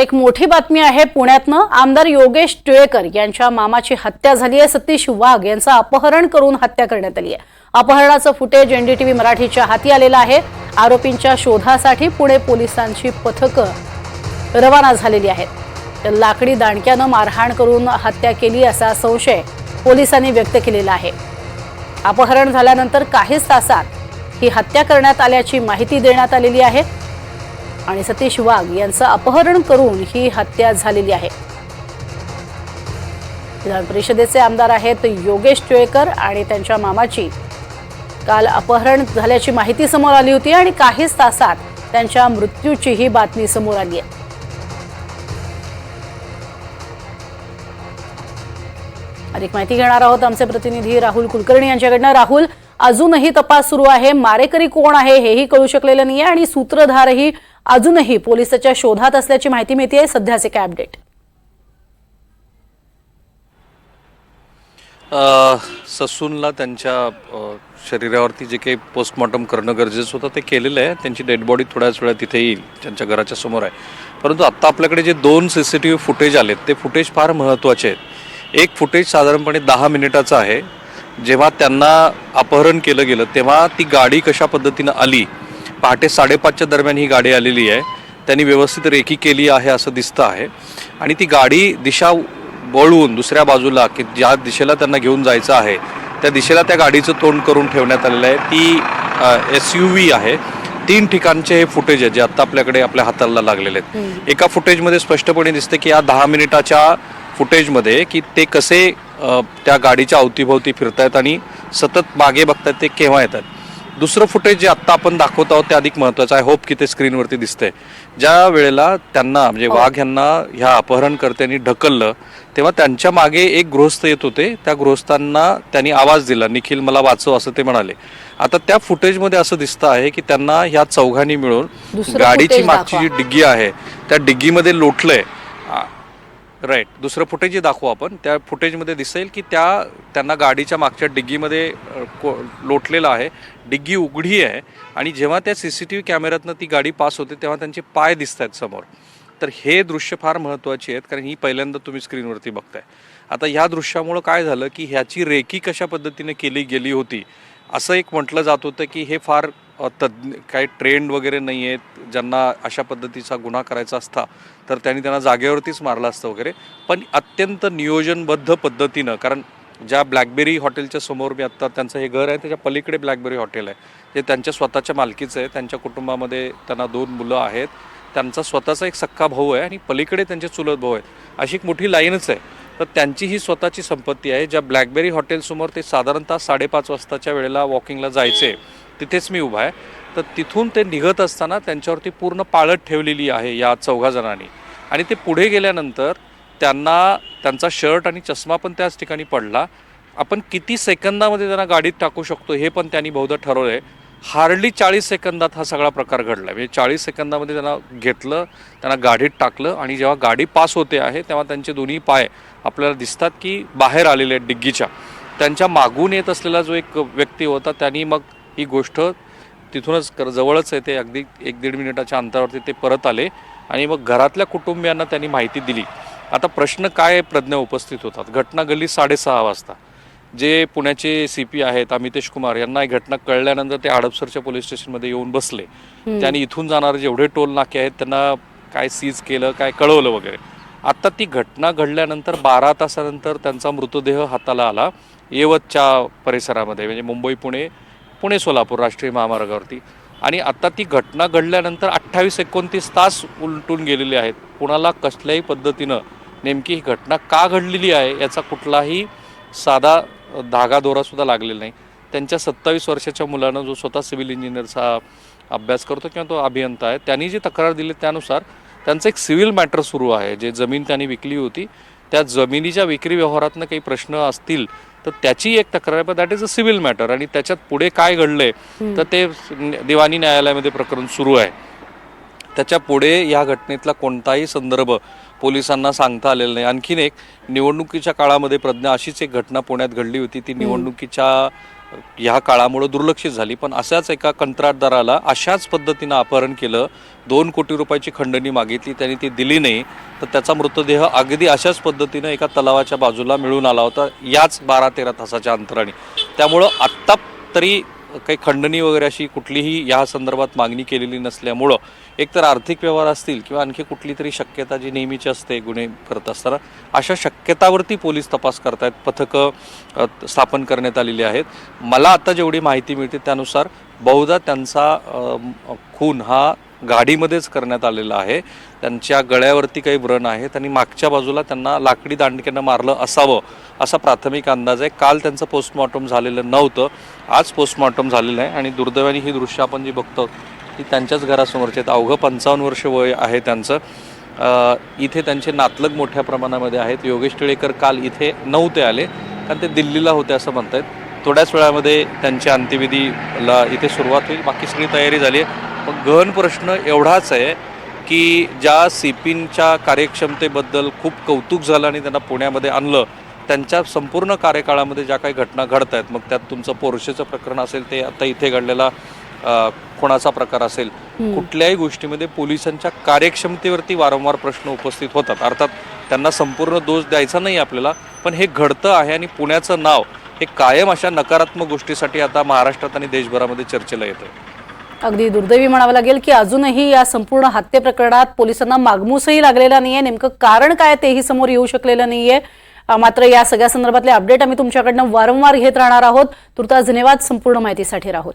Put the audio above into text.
एक मोठी बातमी आहे पुण्यातनं. आमदार योगेश टिळेकर यांच्या मामाची हत्या झाली आहे. सतीश वाघ यांचं अपहरण करून हत्या करण्यात आली आहे. अपहरणाचं फुटेज एनडीटीव्ही मराठीच्या हाती आलेलं आहे. आरोपींच्या शोधासाठी पुणे पोलिसांची पथकं रवाना झालेली आहेत. तर लाकडी दांडक्यानं मारहाण करून हत्या केली असा संशय पोलिसांनी व्यक्त केलेला आहे. अपहरण झाल्यानंतर काहीच तासात ही हत्या करण्यात आल्याची माहिती देण्यात आलेली आहे. आणि सतीश वाघ यांचं अपहरण करून ही हत्या झालेली आहे. विधान परिषदेचे आमदार आहेत योगेश टिळेकर आणि त्यांच्या मामाची. काल अपहरण झाल्याची माहिती समोर आली होती आणि काहीच तासात त्यांच्या मृत्यूची ही बातमी समोर आली आहे. अधिक माहिती घेणार आहोत आमचे प्रतिनिधी राहुल कुलकर्णी यांच्याकडनं. राहुल अजूनही तपास सुरू आहे. मारेकरी कोण आहे हेही कळू शकलेलं नाही आहे आणि सूत्रधारही अजूनही पोलिसाच्या शोधात असल्याची माहिती मिळते सध्याचे काय अपडेट? ससूनला त्यांच्या शरीरावरती जे काही पोस्टमॉर्टम करणं गरजेचं होतं ते केलेलं आहे. त्यांची डेड बॉडी थोड्याच वेळा तिथे येईल त्यांच्या घराच्या समोर आहे. परंतु आत्ता आपल्याकडे जे दोन C C T V footage आलेत ते फुटेज फार महत्त्वाचे आहेत. एक फुटेज साधारणपणे दहा मिनिटाचं आहे. जेव्हा त्यांना अपहरण केलं गेलं तेव्हा ती गाडी कशा पद्धतीनं आली? पहाटे साडेपाचच्या दरम्यान ही गाडी आलेली आहे. त्यांनी व्यवस्थित रेकी केली आहे असं दिसतं आहे. आणि ती गाडी दिशा वळवून दुसऱ्या बाजूला की ज्या दिशेला त्यांना घेऊन जायचं आहे त्या दिशेला त्या गाडीचं तोंड करून ठेवण्यात आलेलं आहे. ती एस यू व्ही आहे. तीन ठिकाणचे हे फुटेज आहे जे आता आपल्याकडे आपल्या हाताला लागलेले आहेत. एका फुटेजमध्ये स्पष्टपणे दिसते की या दहा मिनिटाच्या फुटेजमध्ये की ते कसे त्या गाडीच्या अवतीभोवती फिरतायत आणि सतत मागे बघतायत ते केव्हा येतात. दुसरं फुटेज जे आत्ता आपण दाखवत आहोत ते अधिक महत्वाचं आहे. होप की ते स्क्रीनवरती दिसतंय. ज्या वेळेला त्यांना म्हणजे वाघ यांना ह्या अपहरणकर्त्यांनी ढकललं तेव्हा त्यांच्या मागे एक गृहस्थ येत होते. त्या गृहस्थांना त्यांनी आवाज दिला निखिल मला वाचव असं ते म्हणाले. आता त्या फुटेजमध्ये असं दिसतं आहे की त्यांना ह्या चौघांनी मिळून गाडीची मागची जी. डिग्गी आहे त्या डिग्गीमध्ये लोटलंय. राईट दुसरं फुटेज दाखवू आपण. त्या फुटेजमध्ये दिसेल की त्या त्यांना गाडीच्या मागच्या डिग्गीमध्ये को- लोटलेलं आहे. डिग्गी उघडी आहे आणि जेव्हा त्या सी सी टी व्ही कॅमेऱ्यातनं ती गाडी पास होते तेव्हा त्यांचे पाय दिसत आहेत समोर. तर हे दृश्य फार महत्त्वाची आहेत कारण ही पहिल्यांदा तुम्ही स्क्रीनवरती बघताय. आता ह्या दृश्यामुळं काय झालं की ह्याची रेकी कशा पद्धतीने केली गेली होती असं एक म्हटलं जात होतं की हे फार तज्ज्ञ काही ट्रेंड वगैरे नाही आहेत ज्यांना अशा पद्धतीचा गुन्हा करायचा असता तर त्यांनी त्यांना जागेवरतीच मारलं असतं वगैरे. पण अत्यंत नियोजनबद्ध पद्धतीनं कारण ज्या ब्लॅकबेरी हॉटेलच्या समोर मी आत्ता त्यांचं हे घर आहे त्याच्या पलीकडे ब्लॅकबेरी हॉटेल आहे. जे त्यांच्या स्वतःच्या मालकीचं आहे त्यांच्या कुटुंबामध्ये त्यांना दोन मुलं आहेत. त्यांचा स्वतःचा एक सक्का भाऊ आहे आणि पलीकडे त्यांचे चुलत भाऊ आहेत. अशी एक मोठी लाईनच आहे. तर त्यांची ही स्वतःची संपत्ती आहे. ज्या ब्लॅकबेरी हॉटेलसमोर ते साधारणतः साडेपाच वाजताच्या वेळेला वॉकिंगला जायचे तिथेच मी उभा आहे. तर तिथून ते निघत असताना त्यांच्यावरती पूर्ण पाळत ठेवलेली आहे या चौघा जणांनी. आणि ते पुढे गेल्यानंतर त्यांना त्यांचा शर्ट आणि चष्मा पण त्याच ठिकाणी पडला. आपण किती सेकंदामध्ये त्यांना गाडीत टाकू शकतो हे पण त्यांनी बहुधा ठरवलं आहे हार्डली चाळीस सेकंदात हा सगळा प्रकार घडला. म्हणजे चाळीस सेकंदामध्ये त्यांना घेतलं त्यांना गाडीत टाकलं आणि जेव्हा गाडी पास होते आहे तेव्हा त्यांचे दोन्ही पाय आपल्याला दिसतात की बाहेर आलेले आहेत डिग्गीच्या. त्यांच्या मागून येत असलेला जो एक व्यक्ती होता त्यांनी मग ही गोष्ट तिथूनच कर जवळच आहे ते अगदी एक दीड मिनिटाच्या अंतरावरती ते परत आले. आणि मग घरातल्या कुटुंबियांना त्यांनी माहिती दिली. आता प्रश्न काय प्रज्ञा उपस्थित होतात. घटना घडली साडेसहा वाजता. जे पुण्याचे सी पी आहेत अमितेश कुमार यांना ही घटना कळल्यानंतर ते हडपसरच्या पोलीस स्टेशनमध्ये येऊन बसले. त्यांनी इथून जाणारे जेवढे टोल नाके आहेत त्यांना काय सीज केलं काय कळवलं वगैरे. आता ती घटना घडल्यानंतर बारा तासानंतर त्यांचा मृतदेह हाताला आला. येवतच्या परिसरामध्ये म्हणजे मुंबई पुणे पुणे सोलापूर राष्ट्रीय महामार्गावरती. आणि आता ती घटना घडल्यानंतर अठ्ठावीस एकोणतीस तास उलटून गेलेले आहेत. कुणाला कसल्याही पद्धतीनं नेमकी ही घटना का घडलेली आहे याचा कुठलाही साधा धागा दोरासुद्धा लागलेला नाही. त्यांच्या सत्तावीस वर्षाच्या मुलानं जो स्वतः सिव्हिल इंजिनियरचा अभ्यास करतो किंवा तो अभियंता आहे त्यांनी जी तक्रार दिली त्यानुसार त्यांचं एक सिव्हिल मॅटर सुरू आहे. जे जमीन त्यांनी विकली होती त्या जमिनीच्या विक्री व्यवहारातनं काही प्रश्न असतील तर त्याची एक तक्रार आहे. पण that is a civil matter आणि त्याच्यात पुढे काय घडलंय तर ते दिवाणी न्यायालयामध्ये प्रकरण सुरू आहे. त्याच्या पुढे या घटनेतला कोणताही संदर्भ पोलिसांना सांगता आलेला नाही. आणखीन एक निवडणुकीच्या काळामध्ये प्रज्ञा अशीच एक घटना पुण्यात घडली होती. ती निवडणुकीच्या ह्या काळामुळं दुर्लक्षित झाली. पण अशाच एका कंत्राटदाराला अशाच पद्धतीनं अपहरण केलं दोन कोटी रुपयाची खंडणी मागितली त्यांनी ती दिली नाही तर त्याचा मृतदेह अगदी अशाच पद्धतीनं एका तलावाच्या बाजूला मिळून आला होता याच बारा तेरा तासाच्या अंतराने. त्यामुळं आत्ता तरी काही खंडणी वगैरे अशी कुठलीही या संदर्भात मागणी केलेली नसल्यामुळं एकतर आर्थिक व्यवहार असतील किंवा आणखी कुठली तरी शक्यता जी नेहमीची असते गुन्हे करत असताना अशा शक्यतावरती पोलीस तपास करतायत पथकं स्थापन करण्यात आलेली आहेत. मला आता जेवढी माहिती मिळते त्यानुसार बहुधा त्यांचा खून हा गाडीमध्येच करण्यात आलेलं आहे. त्यांच्या गळ्यावरती काही व्रण आहेत आणि मागच्या बाजूला त्यांना लाकडी दांडक्यानं मारलं असावं असा प्राथमिक अंदाज आहे. काल त्यांचं पोस्टमॉर्टम झालेलं नव्हतं. आज पोस्टमॉर्टम झालेलं आहे आणि दुर्दैवाने ही दृश्य आपण जी बघतो ती त्यांच्याच घरासमोरचे आहेत. अवघं पंचावन्न वर्ष वय आहे त्यांचं. इथे त्यांचे नातलग मोठ्या प्रमाणामध्ये आहेत. योगेश टिळेकर काल इथे नव्हते आले कारण ते दिल्लीला होते असं म्हणत आहेत थोड्याच वेळामध्ये त्यांच्या अंत्यविधीला इथे सुरुवात होईल. बाकी सगळी तयारी झाली आहे. पण गहन प्रश्न एवढाच आहे की ज्या सिपिनच्या कार्यक्षमतेबद्दल खूप कौतुक झालं आणि त्यांना पुण्यामध्ये आणलं त्यांच्या संपूर्ण कार्यकाळामध्ये ज्या काही घटना घडत आहेत मग त्यात तुमचं पोर्शेचं प्रकरण असेल ते आता इथे घडलेला अ, खुणाचा प्रकार असेल कुठल्याही गोष्टीमध्ये पोलिसांच्या कार्यक्षमतेवरती वारंवार प्रश्न उपस्थित होतात. अर्थात त्यांना संपूर्ण दोष द्यायचा नाही आपल्याला पण हे घडतं आहे आणि पुण्याचं नाव हे कायम अशा नकारात्मक गोष्टीसाठी आता महाराष्ट्रात आणि देशभरामध्ये चर्चेला येतं अगदी दुर्दैवी म्हणावं लागेल की अजूनही या संपूर्ण हत्ये प्रकरणात पोलिसांना मागमूसही लागलेला नाहीये. नेमकं कारण काय तेही समोर येऊ शकलेलं नाहीये. मात्र या सगळ्या संदर्भातले अपडेट आम्ही तुमच्याकडनं वारंवार घेत राहणार आहोत. तुर्तास धन्यवाद. संपूर्ण माहितीसाठी राहुल.